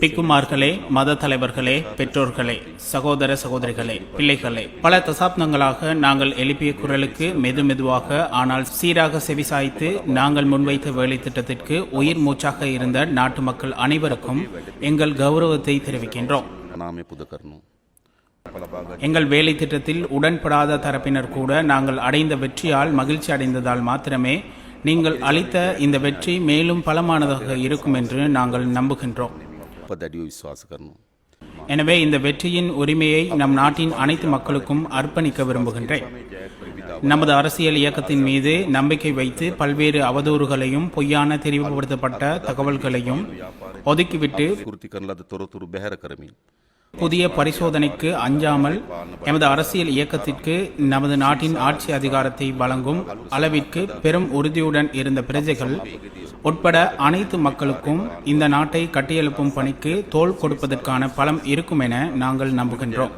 பிக்குமார்களே மத தலைவர்களே பெற்றோர்களே சகோதர சகோதரிகளே பிள்ளைகளே பல தசாப்தங்களாக நாங்கள் எழுப்பிய குரலுக்கு மெது மெதுவாக ஆனால் சீராக செவிசாய்த்து நாங்கள் முன்வைத்த வேலை திட்டத்திற்கு உயிர் மூச்சாக இருந்த நாட்டு மக்கள் அனைவருக்கும் எங்கள் கௌரவத்தை தெரிவிக்கின்றோம். எங்கள் வேலை திட்டத்தில் உடன்படாத தரப்பினர் கூட நாங்கள் அடைந்த வெற்றியால் மகிழ்ச்சி அடைந்ததால் மாத்திரமே நீங்கள் அளித்த இந்த வெற்றி மேலும் பலமானதாக இருக்கும் என்று நாங்கள் நம்புகின்றோம். எனவே இந்த வெற்றியின் உரிமையை நம் நாட்டின் அனைத்து மக்களுக்கும் அர்ப்பணிக்க விரும்புகின்றேன். நமது அரசியல் இயக்கத்தின் மீது நம்பிக்கை வைத்து பல்வேறு அவதூறுகளையும் பொய்யான தெரிவுபடுத்தப்பட்ட தகவல்களையும் ஒதுக்கிவிட்டு புதிய பரிசோதனைக்கு அஞ்சாமல் எமது அரசியல் இயக்கத்திற்கு நமது நாட்டின் ஆட்சி அதிகாரத்தை வழங்கும் அளவிற்கு பெரும் உறுதியுடன் இருந்த பிரஜைகள் உட்பட அனைத்து மக்களுக்கும் இந்த நாட்டை கட்டியெழுப்பும் பணிக்கு தோள் கொடுப்பதற்கான பலம் இருக்கும் என நாங்கள் நம்புகின்றோம்.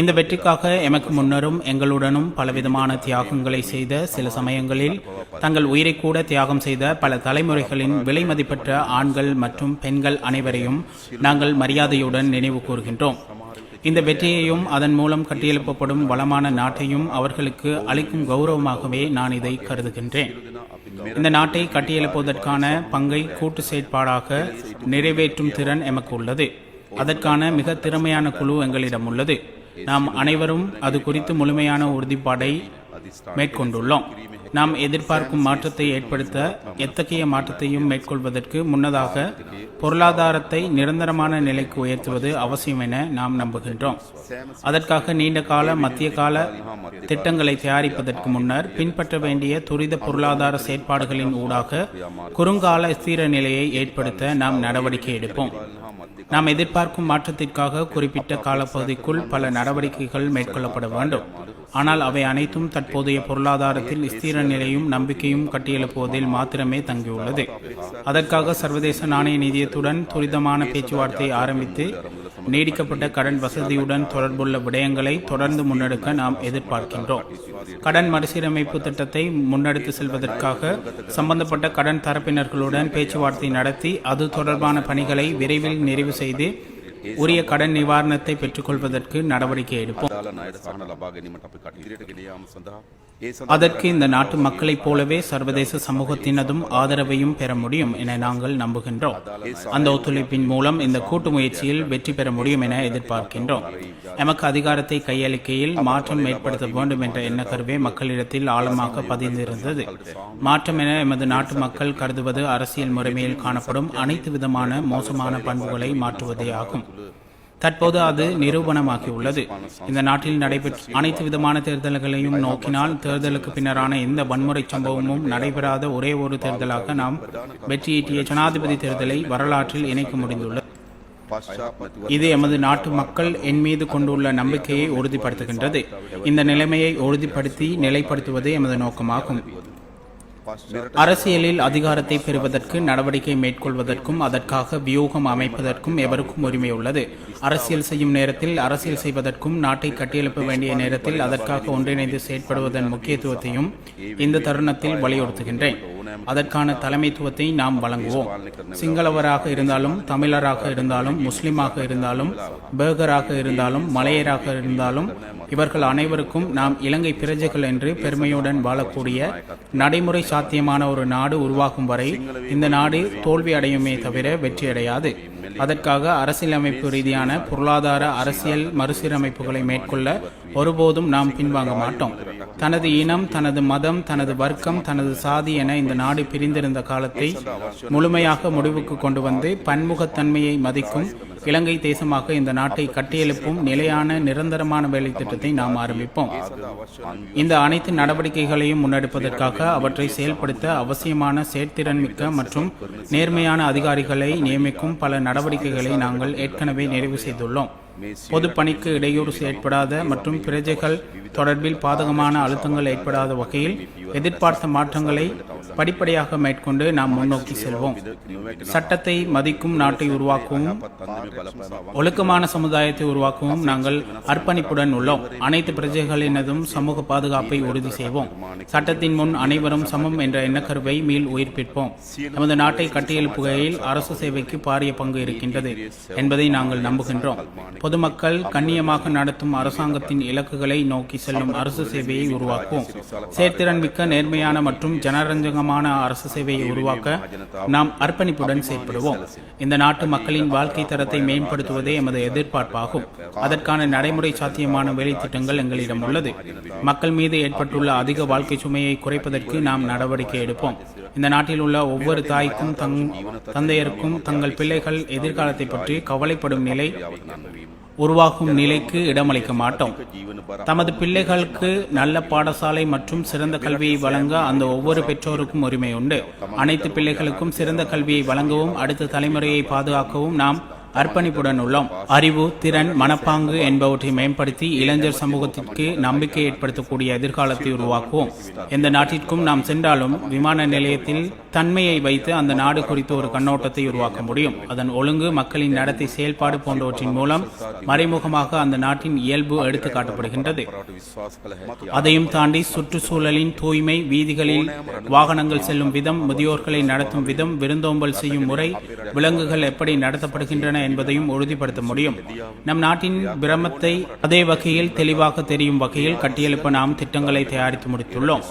இந்த வெற்றிக்காக எமக்கு முன்னரும் எங்களுடனும் பலவிதமான தியாகங்களை செய்த சில சமயங்களில் தங்கள் உயிரை கூட தியாகம் செய்த பல தலைமுறைகளின் விலை மதிப்பற்ற ஆண்கள் மற்றும் பெண்கள் அனைவரையும் நாங்கள் மரியாதையுடன் நினைவு கூறுகின்றோம். இந்த வெற்றியையும் அதன் மூலம் கட்டியெழுப்பப்படும் வளமான நாட்டையும் அவர்களுக்கு அளிக்கும் கௌரவமாகவே நான் இதை கருதுகின்றேன். இந்த நாட்டை கட்டியெழுப்புவதற்கான பங்கை கூட்டு செயற்பாடாக நிறைவேற்றும் திறன் எமக்கு உள்ளது. அதற்கான மிக திறமையான குழு எங்களிடம் உள்ளது. நாம் அனைவரும் அது குறித்து முழுமையான உறுதிப்பாடை மேற்கொண்டுள்ளோம். நாம் எதிர்பார்க்கும் மாற்றத்தை ஏற்படுத்த எத்தகைய மாற்றத்தையும் மேற்கொள்வதற்கு முன்னதாக பொருளாதாரத்தை நிரந்தரமான நிலைக்கு உயர்த்துவது அவசியம் என நாம் நம்புகின்றோம். அதற்காக நீண்ட கால மத்திய கால திட்டங்களை தயாரிப்பதற்கு முன்னர் பின்பற்ற வேண்டிய துரித பொருளாதார செயற்பாடுகளின் ஊடாக குறுங்கால ஸ்திர நிலையை ஏற்படுத்த நாம் நடவடிக்கை எடுப்போம். நாம் எதிர்பார்க்கும் மாற்றத்திற்காக குறிப்பிட்ட காலப்பகுதிக்குள் பல நடவடிக்கைகள் மேற்கொள்ளப்பட வேண்டும். ஆனால் அவை அனைத்தும் தற்போதைய பொருளாதாரத்தில் ஸ்திர நிலையும் நம்பிக்கையும் கட்டியெழுப்புவதில் மாத்திரமே தங்கியுள்ளது. அதற்காக சர்வதேச நாணய நிதியத்துடன் துரிதமான பேச்சுவார்த்தை ஆரம்பித்து நீடிக்கப்பட்ட கடன் வசதியுடன் தொடர்புள்ள விடயங்களை தொடர்ந்து முன்னெடுக்க நாம் எதிர்பார்க்கின்றோம். கடன் மறுசீரமைப்பு திட்டத்தை முன்னெடுத்து செல்வதற்காக சம்பந்தப்பட்ட கடன் தரப்பினர்களுடன் பேச்சுவார்த்தை நடத்தி அது தொடர்பான பணிகளை விரைவில் நிறைவு செய்து உரிய கடன் நிவாரணத்தை பெற்றுக்கொள்வதற்கு நடவடிக்கை எடுப்போம். அதற்கு இந்த நாட்டு மக்களைப் போலவே சர்வதேச சமூகத்தினதும் ஆதரவையும் பெற முடியும் என நாங்கள் நம்புகின்றோம். அந்த ஒத்துழைப்பின் மூலம் இந்த கூட்டு முயற்சியில் வெற்றி பெற முடியும் என எதிர்பார்க்கின்றோம். எமக்கு அதிகாரத்தை கையளிக்கையில் மாற்றம் ஏற்படுத்த வேண்டும் என்ற எண்ணக்கருவே மக்களிடத்தில் ஆழமாக பதிந்திருந்தது. மாற்றம் என எமது நாட்டு மக்கள் கருதுவது அரசியல் முறைமையில் காணப்படும் அனைத்து விதமான மோசமான பண்புகளை மாற்றுவதே ஆகும். தற்போது அது நிரூபணமாகியுள்ளது. இந்த நாட்டில் நடைபெற்ற அனைத்து விதமான தேர்தல்களையும் நோக்கினால் தேர்தலுக்கு பின்னரான எந்த வன்முறை சம்பவமும் நடைபெறாத ஒரே ஒரு தேர்தலாக நாம் வெற்றியீட்டிய ஜனாதிபதி தேர்தலை வரலாற்றில் இணைக்க முடிந்துள்ளது. இது எமது நாட்டு மக்கள் என் மீது கொண்டுள்ள நம்பிக்கையை உறுதிப்படுத்துகின்றது. இந்த நிலைமையை உறுதிப்படுத்தி நிலைப்படுத்துவதே எமது நோக்கமாகும். அரசியலில் அதிகாரத்தை பெறுவதற்கு நடவடிக்கை மேற்கொள்வதற்கும் அதற்காக வியூகம் அமைப்பதற்கும் எவருக்கும் உரிமை உள்ளது அரசியல் செய்யும் நேரத்தில் அரசியல் செய்வதற்கும் நாட்டை கட்டியெழுப்ப வேண்டிய நேரத்தில் அதற்காக ஒன்றிணைந்து செயற்படுவதன் முக்கியத்துவத்தையும் இந்த தருணத்தில் வலியுறுத்துகின்றேன். அதற்கான தலைமைத்துவத்தை நாம் வழங்குவோம். சிங்களவராக இருந்தாலும் தமிழராக இருந்தாலும் முஸ்லிமாக இருந்தாலும் பேகராக இருந்தாலும் மலையராக இருந்தாலும் இவர்கள் அனைவருக்கும் நாம் இலங்கை பிரஜைகள் என்று பெருமையுடன் வாழக்கூடிய நடைமுறை சாத்தியமான ஒரு நாடு உருவாகும் வரை இந்த நாடு தோல்வி அடையுமே தவிர வெற்றியடையாது அதற்காக அரசியலமைப்பு ரீதியான பொருளாதார அரசியல் மறுசீரமைப்புகளை மேற்கொள்ள ஒருபோதும் நாம் பின்வாங்க மாட்டோம். தனது இனம் தனது மதம் தனது வர்க்கம் தனது சாதி என இந்த நாடு பிரிந்திருந்த காலத்தை முழுமையாக முடிவுக்கு கொண்டு வந்து பன்முகத்தன்மையை மதிக்கும் இலங்கை தேசமாக இந்த நாட்டை கட்டியெழுப்பும் நிலையான நிரந்தரமான வேலை திட்டத்தை நாம் ஆரம்பிப்போம். இந்த அனைத்து நடவடிக்கைகளையும் முன்னெடுப்பதற்காக அவற்றை செயல்படுத்த அவசியமான செயற்திறன்மிக்க மற்றும் நேர்மையான அதிகாரிகளை நியமிக்கும் பல நடவடிக்கைகளை நாங்கள் ஏற்கனவே நிறைவு செய்துள்ளோம். பொதுப்பணிக்கு இடையூறு ஏற்படாத மற்றும் பிரஜைகள் தொடர்பில் பாதகமான அழுத்தங்கள் ஏற்படாத வகையில் எதிர்பார்த்த மாற்றங்களை படிப்படியாக மேற்கொண்டு நாம் முன்னோக்கி செல்வோம். சட்டத்தை மதிக்கும் நாட்டை உருவாக்கவும் ஒழுக்கமான சமுதாயத்தை உருவாக்கவும் நாங்கள் அர்ப்பணிப்புடன் உள்ளோம். அனைத்து பிரஜைகளினதும் சமூக பாதுகாப்பை உறுதி செய்வோம். சட்டத்தின் முன் அனைவரும் சமம் என்ற எண்ணக்கருவை மீள் உயிர்ப்பிப்போம் நமது நாட்டை கட்டியெழுப்புகையில் அரசு சேவைக்கு பாரிய பங்கு இருக்கின்றது என்பதை நாங்கள் நம்புகின்றோம். பொதுமக்கள் கண்ணியமாக நடத்தும் அரசாங்கத்தின் இலக்குகளை நோக்கி செல்லும் அரசு சேவையை உருவாக்குவோம். செயற்திறன் மிக்க நேர்மையான மற்றும் ஜனரஞ்சகமான அரசு சேவையை உருவாக்க நாம் அர்ப்பணிப்புடன் செயற்படுவோம். இந்த நாட்டு மக்களின் வாழ்க்கை தரத்தை மேம்படுத்துவதே எமது எதிர்பார்ப்பாகும். அதற்கான நடைமுறை சாத்தியமான வேலை திட்டங்கள் எங்களிடம் உள்ளது. மக்கள் மீது ஏற்பட்டுள்ள அதிக வாழ்க்கை சுமையை குறைப்பதற்கு நாம் நடவடிக்கை எடுப்போம். இந்த நாட்டில் உள்ள ஒவ்வொரு தாய்க்கும் தங் தந்தையருக்கும் தங்கள் பிள்ளைகள் எதிர்காலத்தை பற்றி கவலைப்படும் நிலை உருவாகும் நிலைக்கு இடமளிக்க மாட்டோம். தமது பிள்ளைகளுக்கு நல்ல பாடசாலை மற்றும் சிறந்த கல்வியை வழங்க அந்த ஒவ்வொரு பெற்றோருக்கும் உரிமை உண்டு. அனைத்து பிள்ளைகளுக்கும் சிறந்த கல்வியை வழங்கவும் அடுத்த தலைமுறையை பாதுகாக்கவும் நாம் அர்ப்பணிப்புடன் உள்ளோம். அறிவு திறன் மனப்பாங்கு என்பவற்றை மேம்படுத்தி இளைஞர் சமூகத்திற்கு நம்பிக்கை ஏற்படுத்தக்கூடிய எதிர்காலத்தை உருவாக்குவோம். எந்த நாட்டிற்கும் நாம் சென்றாலும் விமான நிலையத்தில் தன்மையை வைத்து அந்த நாடு குறித்து ஒரு கண்ணோட்டத்தை உருவாக்க முடியும். அதன் ஒழுங்கு மக்களின் நடத்தை செயல்பாடு போன்றவற்றின் மூலம் மறைமுகமாக அந்த நாட்டின் இயல்பு எடுத்து காட்டப்படுகின்றது. அதையும் தாண்டி சுற்றுச்சூழலின் தூய்மை வீதிகளில் வாகனங்கள் செல்லும் விதம் முதியோர்களை நடத்தும் விதம் விருந்தோம்பல் செய்யும் முறை விலங்குகள் எப்படி நடத்தப்படுகின்றன என்பதையும் உறுதிப்படுத்த முடியும். நம் நாட்டின் பிரமத்தை அதே வகையில் தெளிவாக தெரியும் வகையில் கட்டியெழுப்ப நாம் திட்டங்களை தயாரித்து முடித்துள்ளோம்.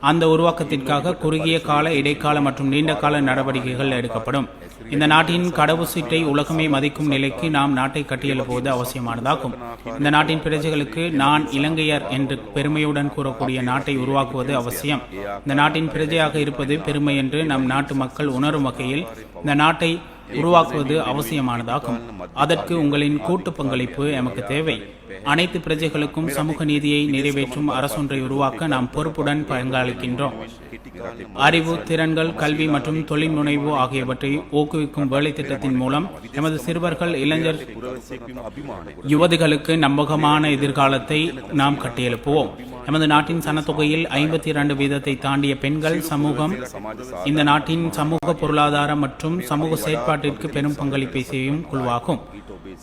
அந்த உருவாக்கத்திற்காக குறுகிய கால இடைக்கால மற்றும் நீண்ட கால நடவடிக்கைகள் எடுக்கப்படும். இந்த நாட்டின் கடவு சீட்டை உலகமே மதிக்கும் நிலைக்கு நாம் நாட்டை கட்டியெழுப்புவது அவசியமானதாகும். இந்த நாட்டின் பிரஜைகளுக்கு நான் இலங்கையர் என்று பெருமையுடன் கூறக்கூடிய நாட்டை உருவாக்குவது அவசியம். இந்த நாட்டின் பிரஜையாக இருப்பது பெருமை என்று நம் நாட்டு மக்கள் உணரும் வகையில் இந்த நாட்டை உருவாக்குவது அவசியமானதாகும். அதற்கு உங்களின் கூட்டு பங்களிப்பு எமக்கு தேவை. அனைத்து பிரஜைகளுக்கும் சமூக நீதியை நிறைவேற்றும் அரசொன்றை உருவாக்க நாம் பொறுப்புடன் பங்காளிக்கின்றோம். அறிவு திறன்கள் கல்வி மற்றும் தொழில் முனைவு ஆகியவற்றை ஊக்குவிக்கும் வேலை திட்டத்தின் மூலம் எமது சிறுவர்கள் இளைஞர் யுவதிகளுக்கு நம்பகமான எதிர்காலத்தை நாம் கட்டியெழுப்புவோம். நமது நாட்டின் சனத்தொகையில் ஐம்பத்தி இரண்டு வீதத்தை தாண்டிய பெண்கள் சமூகம் இந்த நாட்டின் சமூக பொருளாதார மற்றும் சமூக செயற்பாட்டிற்கு பெரும் பங்களிப்பை செய்யும் குழுவாகும்.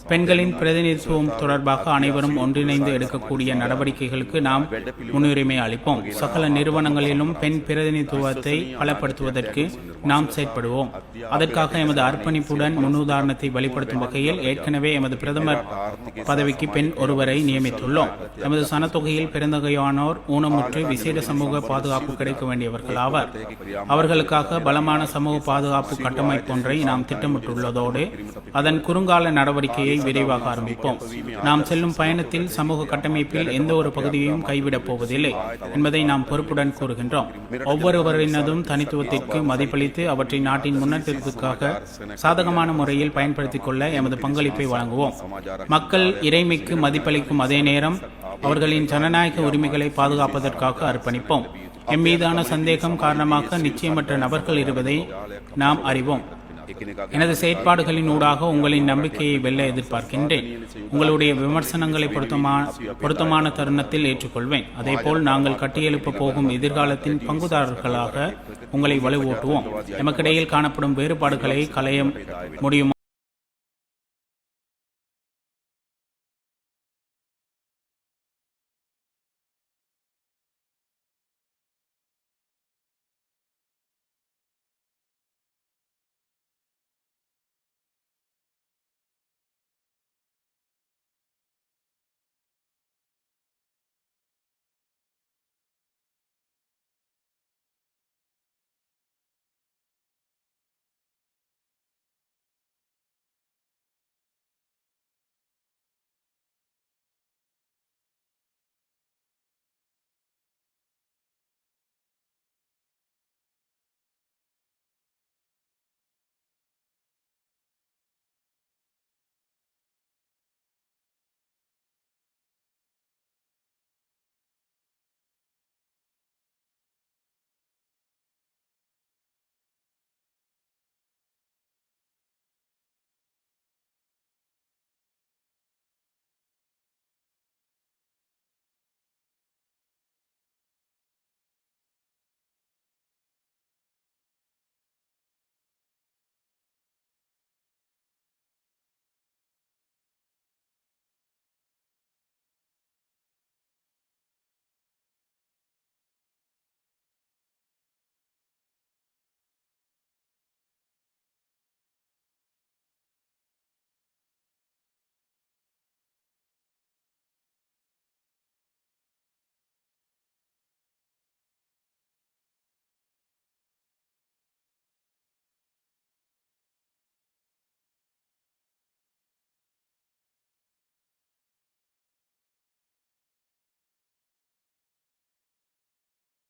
பெண்களின் பிரதிநிதித்துவம் தொடர்பாக அனைவரும் ஒன்றிணைந்து எடுக்கக்கூடிய நடவடிக்கைகளுக்கு நாம் முன்னுரிமை அளிப்போம். சகல நிறுவனங்களிலும் பெண் பிரதிநிதித்துவத்தை பலப்படுத்துவதற்கு நாம் செயற்படுவோம். அதற்காக எமது அர்ப்பணிப்புடன் முன்னுதாரணத்தை வெளிப்படுத்தும் வகையில் ஏற்கனவே எமது பிரதமர் பதவிக்கு பெண் ஒருவரை நியமித்துள்ளோம். எமது சனத்தொகையில் பிறந்தகையானோர் ஊனமுற்று விசேட சமூக பாதுகாப்பு கிடைக்க வேண்டியவர்கள் ஆவர். அவர்களுக்காக பலமான சமூக பாதுகாப்பு கட்டமைப்பு ஒன்றை நாம் திட்டமிட்டுள்ளதோடு அதன் குறுங்கால நடவடிக்கை பணியை விரைவாக ஆரம்பிப்போம். நாம் செல்லும் பயணத்தில் சமூக கட்டமைப்பில் எந்த ஒரு பகுதியையும் கைவிடப் போவதில்லை என்பதை நாம் பொறுப்புடன் கூறுகின்றோம். ஒவ்வொருவரினதும் தனித்துவத்திற்கு மதிப்பளித்து அவற்றை நாட்டின் முன்னேற்றத்திற்காக சாதகமான முறையில் பயன்படுத்திக் கொள்ள எமது பங்களிப்பை வழங்குவோம். மக்கள் இறைமைக்கு மதிப்பளிக்கும் அதே நேரம் அவர்களின் ஜனநாயக உரிமைகளை பாதுகாப்பதற்காக அர்ப்பணிப்போம். எம்மீதான சந்தேகம் காரணமாக நிச்சயமற்ற நபர்கள் இருப்பதை நாம் அறிவோம். எனது செயற்பாடுகளின் ஊடாக உங்களின் நம்பிக்கையை வெல்ல எதிர்பார்க்கின்றேன். உங்களுடைய விமர்சனங்களை பொருத்தமான பொருத்தமான தருணத்தில் ஏற்றுக்கொள்வேன். அதேபோல் நாங்கள் கட்டியெழுப்ப போகும் எதிர்காலத்தின் பங்குதாரர்களாக உங்களை வலுவூட்டுவோம். எமக்கிடையில் காணப்படும் வேறுபாடுகளை களைய முடியும்?